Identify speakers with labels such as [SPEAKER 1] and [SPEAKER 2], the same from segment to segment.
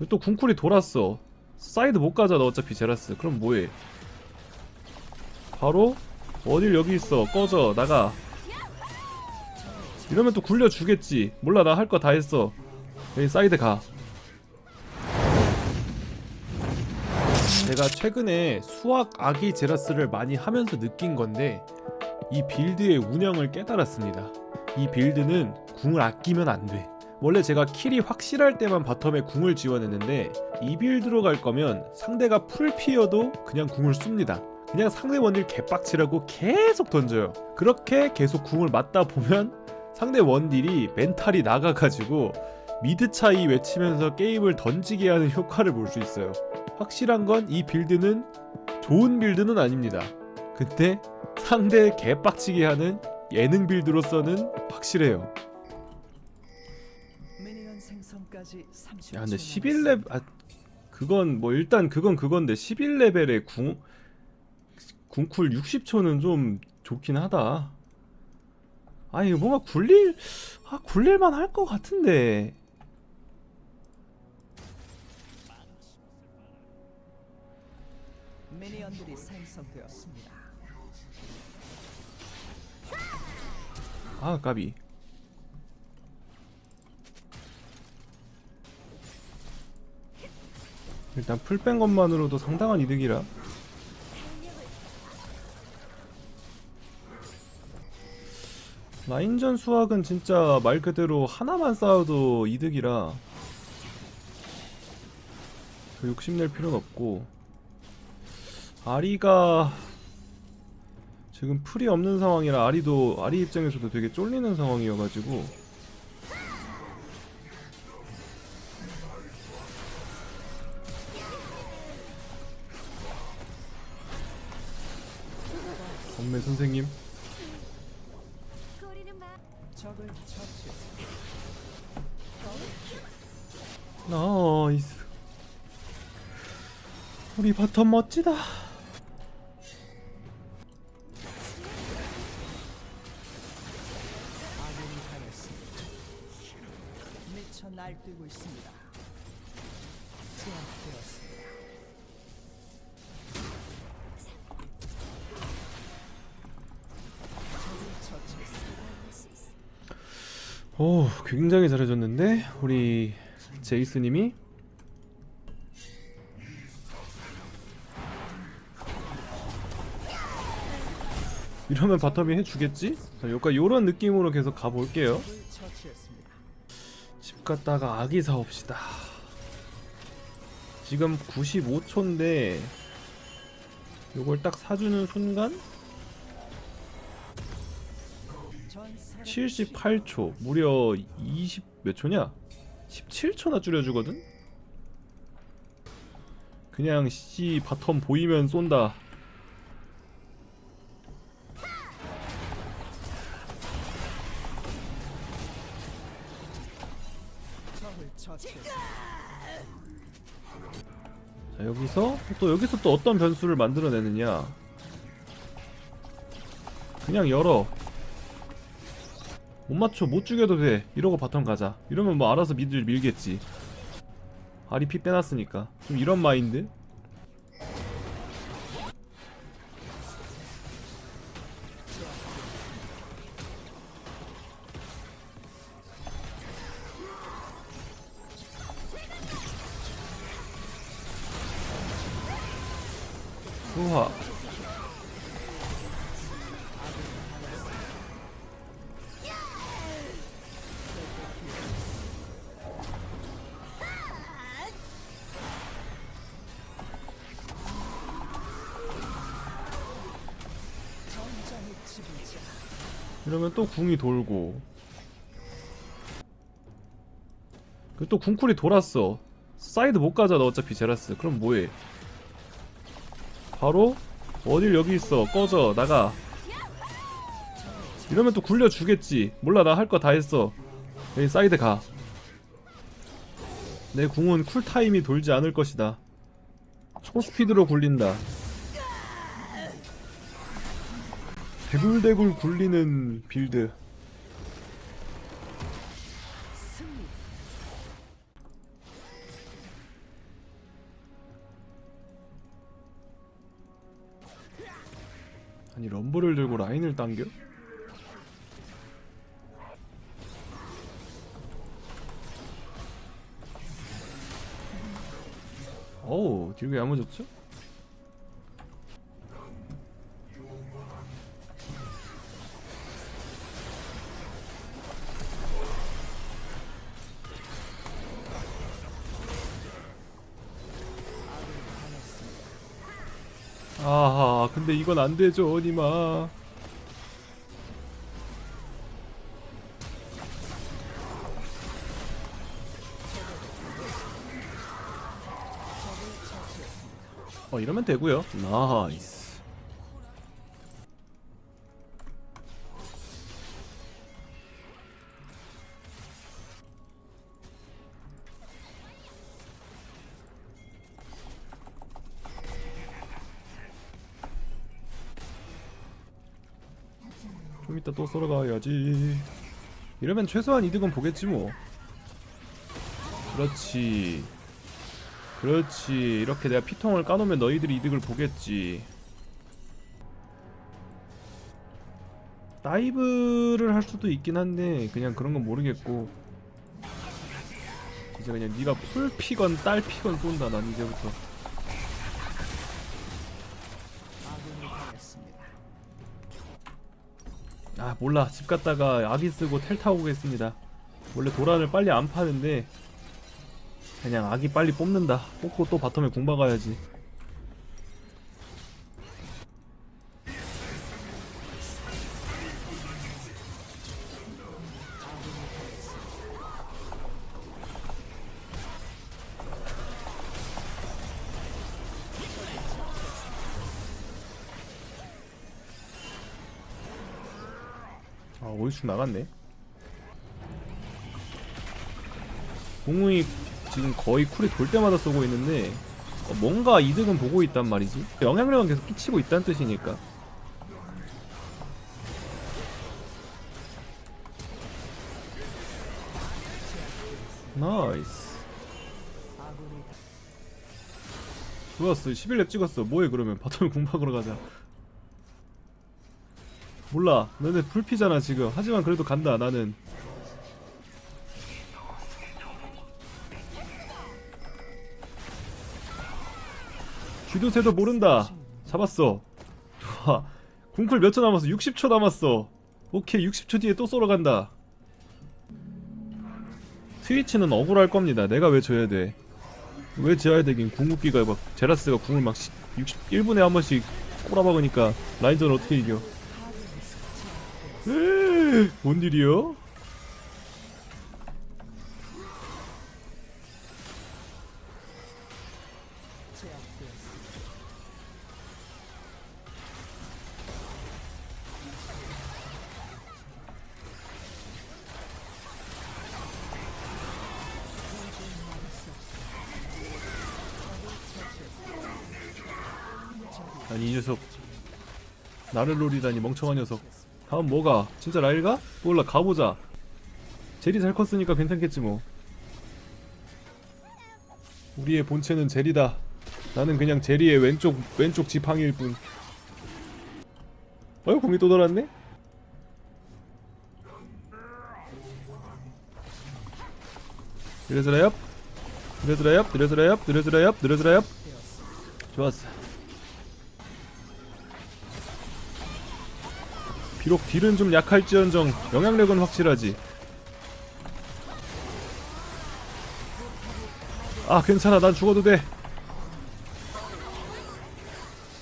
[SPEAKER 1] 그또 궁쿨이 돌았어. 사이드 못 가자 너 어차피 제라스. 그럼 뭐해? 바로 어딜 여기 있어. 꺼져 나가. 이러면 또 굴려주겠지. 몰라 나 할 거 다 했어. 여기 사이드 가. 제가 최근에 수학 아기 제라스를 많이 하면서 느낀 건데 이 빌드의 운영을 깨달았습니다. 이 빌드는 궁을 아끼면 안돼 원래 제가 킬이 확실할 때만 바텀에 궁을 지원했는데 이 빌드로 갈 거면 상대가 풀피어도 그냥 궁을 씁니다. 그냥 상대 원딜 개빡치라고 계속 던져요. 그렇게 계속 궁을 맞다 보면 상대 원딜이 멘탈이 나가가지고 미드 차이 외치면서 게임을 던지게 하는 효과를 볼 수 있어요. 확실한 건 이 빌드는 좋은 빌드는 아닙니다. 근데 상대 개빡치게 하는 예능 빌드로서는 확실해요. 야 근데 11레벨 아 그건 뭐 일단 그건 그건데 11레벨의 궁 궁쿨 60초는 좀 좋긴 하다. 아 이거 뭔가 굴릴 아 굴릴만 할 것 같은데.
[SPEAKER 2] 미니언들이 생성되었습니다.
[SPEAKER 1] 아 까비. 일단 풀 뺀 것만으로도 상당한 이득이라. 라인전 수학은 진짜 말 그대로 하나만 쌓아도 이득이라 더 욕심낼 필요는 없고 아리가 지금 풀이 없는 상황이라 아리도 아리 입장에서도 되게 쫄리는 상황이어가지고 엄매 선생님. 나이스 우리 바텀 멋지다
[SPEAKER 2] 날뛰고 있습니다. 제압되었습니다.
[SPEAKER 1] 오 굉장히 잘해줬는데 우리 제이스님이 이러면 바텀이 해주겠지? 자, 약간 요런 느낌으로 계속 가볼게요. 집 갔다가 아기 사옵시다 지금 95초인데 요걸 딱 사주는 순간 78초 무려 20 몇 초냐? 17초나 줄여주거든? 그냥 C 바텀 보이면 쏜다. 자 여기서 또 여기서 또 어떤 변수를 만들어내느냐 그냥 열어 못 맞춰 못 죽여도 돼. 이러고 바텀 가자. 이러면 뭐 알아서 미들 밀겠지. 아리 피 빼놨으니까. 좀 이런 마인드? 우와 이러면 또 궁이 돌고. 그또 궁쿨이 돌았어. 사이드 못 가자 너 어차피 제라스. 그럼 뭐해? 바로 어딜 여기 있어. 꺼져 나가. 이러면 또 굴려주겠지. 몰라 나 할 거 다 했어. 여기 사이드 가내 궁은 쿨타임이 돌지 않을 것이다. 초스피드로 굴린다 대굴대굴 굴리는 빌드 아니 럼블을 들고 라인을 당겨? 어우 딜이 야무졌죠? 이건 안 되죠 니마. 어 이러면 되고요. 나이스 좀 이따 또 썰어 가야지. 이러면 최소한 이득은 보겠지 뭐. 그렇지. 그렇지. 이렇게 내가 피통을 까놓으면 너희들이 이득을 보겠지. 다이브를 할 수도 있긴 한데 그냥 그런 건 모르겠고. 이제 그냥 네가 풀 피건 딸 피건 쏜다 난 이제부터
[SPEAKER 2] 아
[SPEAKER 1] 몰라. 집 갔다가 아기 쓰고 텔 타고 오겠습니다. 원래 도란을 빨리 안 파는데 그냥 아기 빨리 뽑는다. 뽑고 또 바텀에 궁 박아야지 아 오이축 나갔네. 공웅이 지금 거의 쿨이 돌 때마다 쏘고 있는데 어, 뭔가 이득은 보고 있단 말이지. 영향력은 계속 끼치고 있다는 뜻이니까. 나이스. 좋았어. 11렙 찍었어. 뭐해 그러면? 바텀에 공박으로 가자 몰라. 너네 불피잖아 지금. 하지만 그래도 간다 나는. 쥐도 새도 모른다. 잡았어. 좋아 궁쿨 몇초 남았어? 60초 남았어. 오케이 60초 뒤에 또 쏘러 간다. 트위치는 억울할 겁니다. 내가 왜 져야 돼? 왜 지어야 되긴 궁극기가 막 제라스가 궁을 막 61분에 한 번씩 꼬라박으니까 라인전 어떻게 이겨 뭔 일이요? 아니 이 녀석 나를 노리다니 멍청한 녀석 다음 뭐가? 진짜 라일가? 몰라 가보자. 제리 잘 컸으니까 괜찮겠지 뭐. 우리의 본체는 제리다. 나는 그냥 제리의 왼쪽 왼쪽 지팡이일 뿐. 어휴 공이 또 돌았네? 얍 느려져라 얍 느려져라 얍 좋았어 비록 딜은 좀 약할지언정 영향력은 확실하지. 아 괜찮아. 난 죽어도 돼.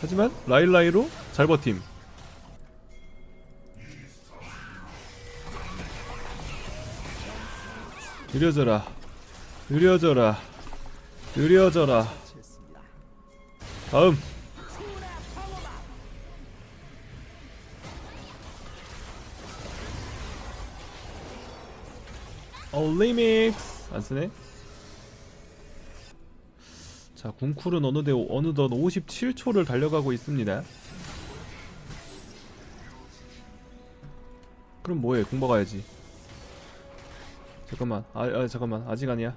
[SPEAKER 1] 하지만 라일라이로 잘 버팀. 느려져라. 느려져라. 느려져라. 다음 올리믹스 안 쓰네? 자 궁쿨은 어느덧 어느덧 57초를 달려가고 있습니다. 그럼 뭐해? 공 박아야지. 잠깐만. 아, 아 잠깐만. 아직 아니야.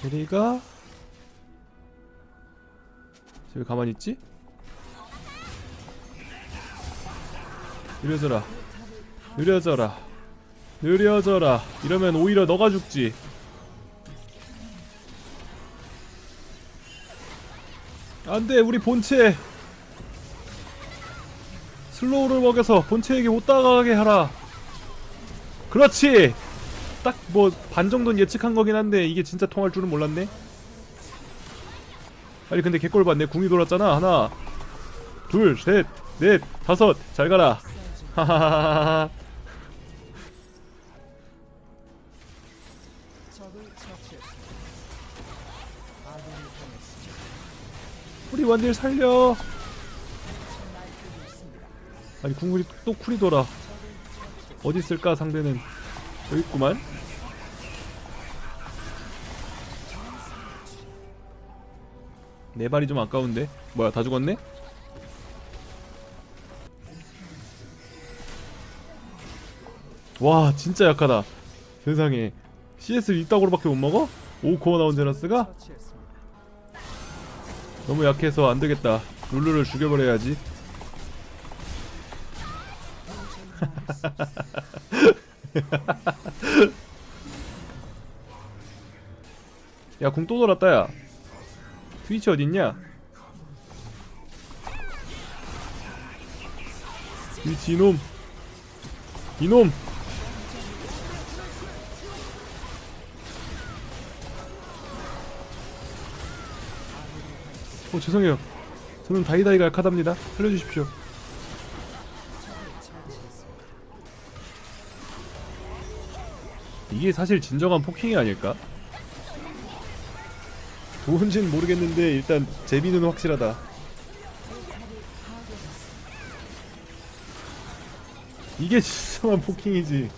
[SPEAKER 1] 제리가? 쟤왜 가만히 있지? 느려져라. 느려져라 느려져라. 이러면 오히려 너가 죽지. 안돼 우리 본체. 슬로우를 먹여서 본체에게 못 다가가게 하라. 그렇지! 딱 뭐 반 정도는 예측한 거긴 한데 이게 진짜 통할 줄은 몰랐네. 아니 근데 개꼴 봤네. 궁이 돌았잖아. 하나 둘 셋 넷 다섯. 잘 가라. 하하하하
[SPEAKER 2] 적
[SPEAKER 1] 원딜 살려. 아니 궁굴이 또 쿨이 돌아 어디 있을까 상대는? 여기 있구만. 내 발이 좀 아까운데? 뭐야 다 죽었네? 와 진짜 약하다. 세상에. CS를 이따구로밖에 못 먹어? 5코어 나온 제라스가? 너무 약해서 안 되겠다. 룰루를 죽여버려야지. 야, 궁 또 돌았다, 야. 트위치 어딨냐? 트위치 이놈. 이놈! 어, 죄송해요. 저는 다이다이가 약하답니다. 살려주십시오. 이게 사실 진정한 포킹이 아닐까? 좋은지는 모르겠는데 일단 제비는 확실하다. 이게 진정한 포킹이지.